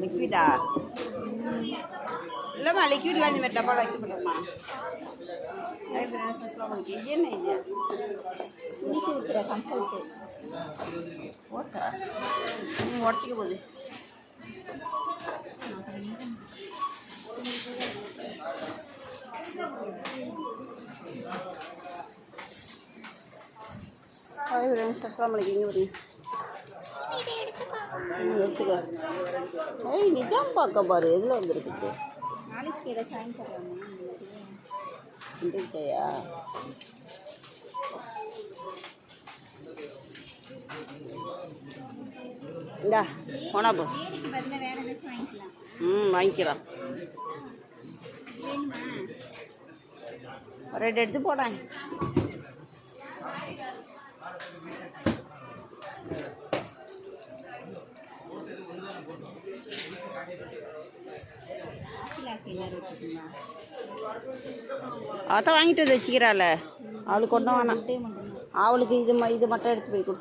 லிக்விடா இல்லைம்மா லிக்விடில் இந்த மாதிரி டப்பாவில் வைக்க மாட்டோம்மா இது என்ன இது? துணிக்கு விற்கிற கம்ஃபர்ட்டு ஓட்டா உடச்சிக்க போகுது. ஹாய் ஃப்ரெண்ட்ஸ் அஸ்லாம் வலைக்கம் எங்கே வரீங்க எடுத்துக்க ஏய் நிஜாம் பார்க்க பாரு எதில் வந்துருக்குது நாளைக்கு ஏதாச்சும் வாங்கி தரலாமா இந்தா போனா போ வாங்கிக்கலாம் ம் வாங்கிக்கலாம் ஒரு ரெண்டு எடுத்து போடேன் அதான் வாங்கிட்டு வந்து வச்சுக்கிறாள். அவளுக்கு ஒன்றும் வேணாம். அவளுக்கு இது இது மட்டும் எடுத்து போய் கொடு.